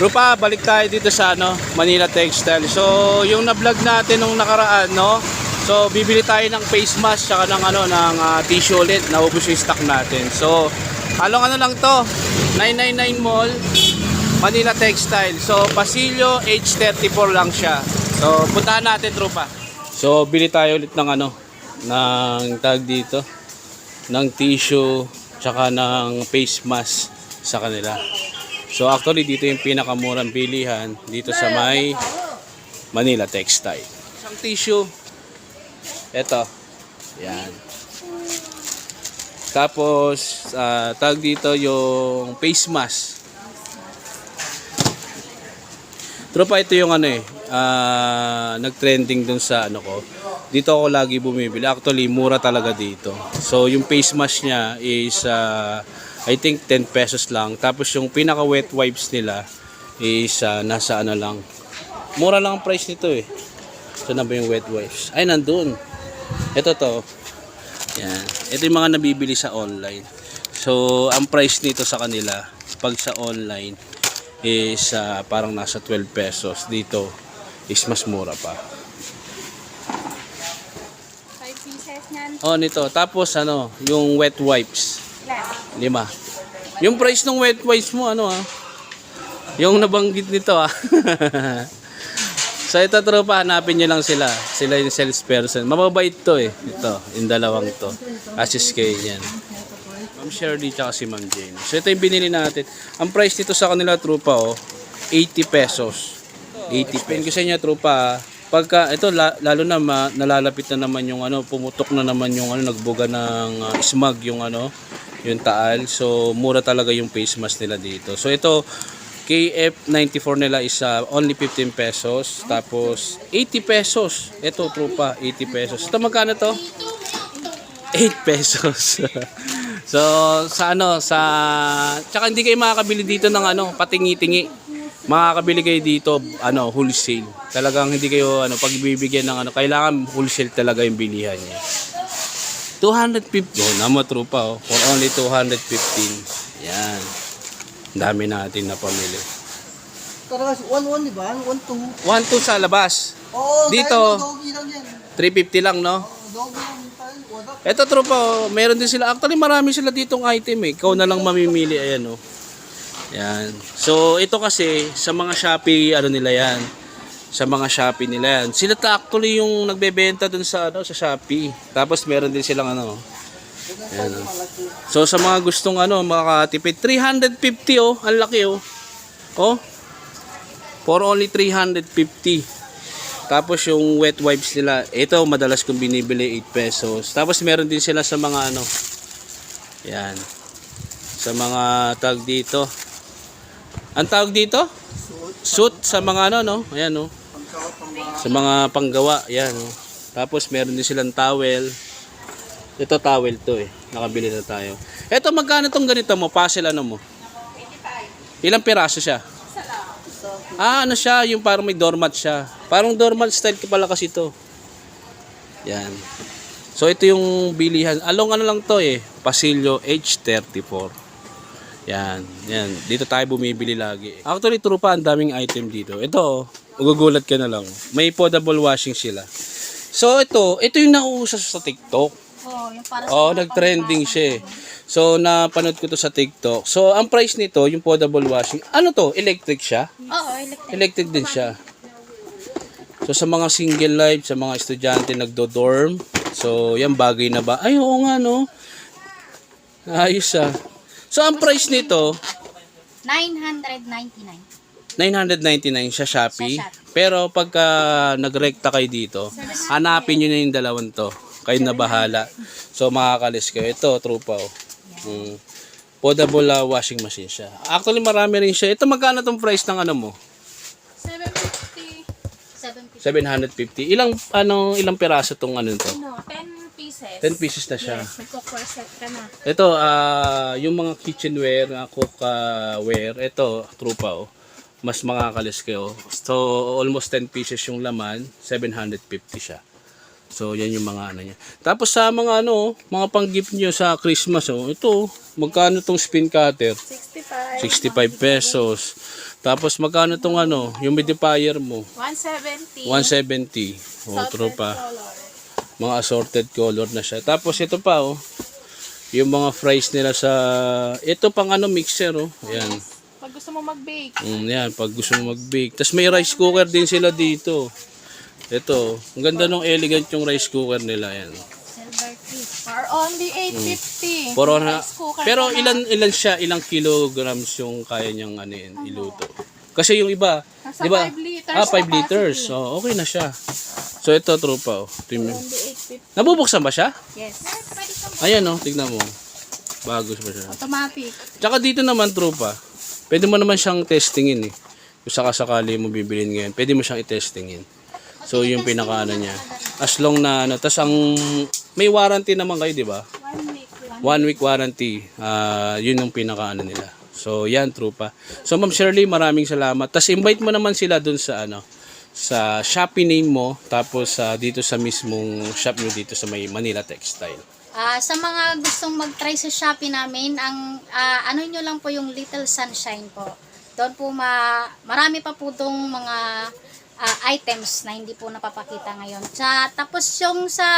Rupa, balik tayo dito sa ano, Manila Textile. So, yung na-vlog natin nung nakaraan, no? So, bibili tayo ng face mask tsaka ng ano ng ah, tissue ulit. Naubos yung stock natin. So, halong ano lang to? 999 Mall, Manila Textile. So, Pasilyo H34 lang siya. So, puntahan natin, Rupa. So, bili tayo ulit ng ano, ng tag dito, ng tissue tsaka ng face mask sa kanila. So actually dito yung pinakamurang bilihan dito sa may Manila Textile. Isang tissue. Ito. Yan. Tapos ah, tag dito yung face mask. Tropa ito yung ano eh, ah, nag-trending dun sa ano ko. Dito ako lagi bumibili. Actually, mura talaga dito. So, yung face mask niya is ah, I think 10 pesos lang. Tapos yung pinaka wet wipes nila is ah, nasa ano lang. Mura lang ang price nito eh. Saan na ba yung wet wipes? Ay, nandun. Ito to. Yan. Ito yung mga nabibili sa online. So, ang price nito sa kanila, pag sa online, is ah, parang nasa 12 pesos. Dito is mas mura pa. 5 pieces niyan. Oh, nito. Tapos ano, yung wet wipes. Lima. Yung price ng wet wipes mo, ano ah? Yung nabanggit nito ah. so ito tropa, hanapin nyo lang sila. Sila yung salesperson. Mababait to eh. Ito, yung dalawang to. Assist kayo yan. Ma'am Shirley tsaka si Ma'am Jane. So ito yung binili natin. Ang price nito sa kanila tropa oh, 80 pesos. 80 pesos. ko sa inyo tropa ah. Pagka ito la- lalo na ma, nalalapit na naman yung ano, pumutok na naman yung ano, nagbuga ng ah, smog yung ano, yung taal. So mura talaga yung face mask nila dito. So ito KF94 nila is ah, only 15 pesos. Tapos 80 pesos. Ito tropa, 80 pesos. Ito magkano to? 8 pesos. so, sa ano, sa... Tsaka hindi kayo makakabili dito ng ano, patingi-tingi. Makakabili kayo dito, ano, wholesale. Talagang hindi kayo, ano, pag bibigyan ng ano, kailangan wholesale talaga yung bilihan niya. 250. Oh, nama trupa, oh. For only 215. Yan. Ang Dami natin na pamili. Talaga, 1-1 di ba? 1-2. 1, 2 sa labas. Oo, Dito. lang yan. 350 lang, no? Doggy lang tayo. Wala. Eto tropa, oh, meron din sila. Actually, marami sila ditong item eh. Ikaw na lang mamimili. Ayan oh. Yan. So, ito kasi, sa mga Shopee, ano nila yan. Sa mga Shopee nila yan. Sila ta actually yung nagbebenta dun sa, ano, sa Shopee. Tapos, meron din silang ano. Ayan oh. So, sa mga gustong ano, makakatipid. 350 oh. Ang laki oh. Oh. For only 350. Tapos yung wet wipes nila, ito madalas kong binibili 8 pesos. Tapos meron din sila sa mga ano. Yan. Sa mga tag dito. Ang tawag dito? Suit sa mga ano no. Ayan no. Sa mga panggawa, yan. Tapos meron din silang towel. Ito towel to eh. Nakabili na tayo. Ito magkano tong ganito mo? Puzzle ano mo? 85. Ilang piraso siya? Ah, ano siya, yung parang may doormat siya. Parang doormat style ko pala kasi ito. Yan. So ito yung bilihan. Along ano lang to eh, Pasilyo H34. Yan, yan. Dito tayo bumibili lagi. Actually, true pa, ang daming item dito. Ito, oh, magugulat ka na lang. May potable washing sila. So ito, ito yung nauusa sa TikTok. Oh, yung para sa Oh, nag-trending siya eh. So, napanood ko to sa TikTok. So, ang price nito, yung potable washing, ano to? Electric siya? Oo, electric. Electric din siya. So sa mga single life, sa mga estudyante nagdo-dorm, so yan bagay na ba? Ay oo nga no. Ayos ah. So ang price nito, 999. 999 sa Shopee. Sa Shopee. Pero pagka nagrekta kayo dito, hanapin nyo na yung dalawang to. Kayo na bahala. So makakalis kayo. Ito, trupa oh. Mm. Potable ah, washing machine siya. Actually marami rin siya. Ito magkano tong price ng ano mo? 750. 750. 750. Ilang ano ilang piraso tong ano to? No, 10 pieces. 10 pieces na siya. Yes, set ka na. Ito, ah yung mga kitchenware, mga cookware, ito, trupa oh. Mas makakalis kayo. So, almost 10 pieces yung laman, 750 siya. So, yan yung mga ano niya. Tapos sa mga ano, mga pang-gift nyo sa Christmas, oh, ito, magkano tong spin cutter? 65. 65 pesos. Tapos magkano tong ano, humidifier mo? 170. 170. O, Salted tropa. Mga assorted color na siya. Tapos ito pa, oh. Yung mga fries nila sa... Ito pang ano, mixer, oh. Ayan. Gusto mo mag-bake. Mm, yan, pag gusto mo mag-bake. Tapos may rice cooker din sila dito. Ito, ang ganda nung elegant yung rice cooker nila. Yan. Silver tea. For only 850. Pero, na, Rice cooker pero ilan ilan siya, ilang kilograms yung kaya niyang ano iluto. Kasi yung iba, Nasa di ba? 5 liters Ah, 5 capacity. liters. So, okay na siya. So, ito, tropa. Oh. 850. Nabubuksan ba siya? Yes. Ayan, oh, tignan mo. Bago pa siya. automatic. Tsaka dito naman, tropa, pwede mo naman siyang testingin eh. Kung sakasakali mo bibilin ngayon, pwede mo siyang i-testingin. So, yung pinaka ano niya. As long na ano, tas ang may warranty naman kayo, di ba? One week. Warranty. Ah, yun yung pinaka ano nila. So, yan, tropa. So, Ma'am Shirley, maraming salamat. Tas invite mo naman sila dun sa ano, sa Shopee name mo, tapos sa dito sa mismong shop nyo dito sa may Manila Textile. Ah, sa mga gustong mag-try sa Shopee namin, ang ah, ano nyo lang po yung Little Sunshine po. Doon po ma marami pa po tong mga ah, items na hindi po napapakita ngayon. Sa, tapos yung sa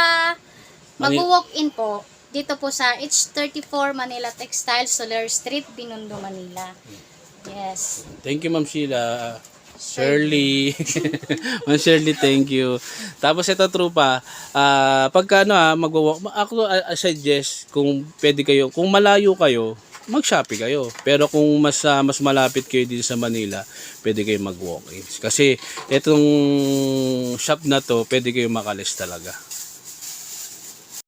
mag-walk-in po, dito po sa H34 Manila Textile, Solar Street, Binondo, Manila. Yes. Thank you, Ma'am Sheila. Shirley. Ma'am Shirley, thank you. Tapos ito, trupa, ah pagka ano ah, magwa ako ah, I suggest kung pwede kayo, kung malayo kayo, mag-Shopee kayo. Pero kung mas ah, mas malapit kayo dito sa Manila, pwede kayo mag-walk-ins. Kasi itong shop na to, pwede kayo makalis talaga.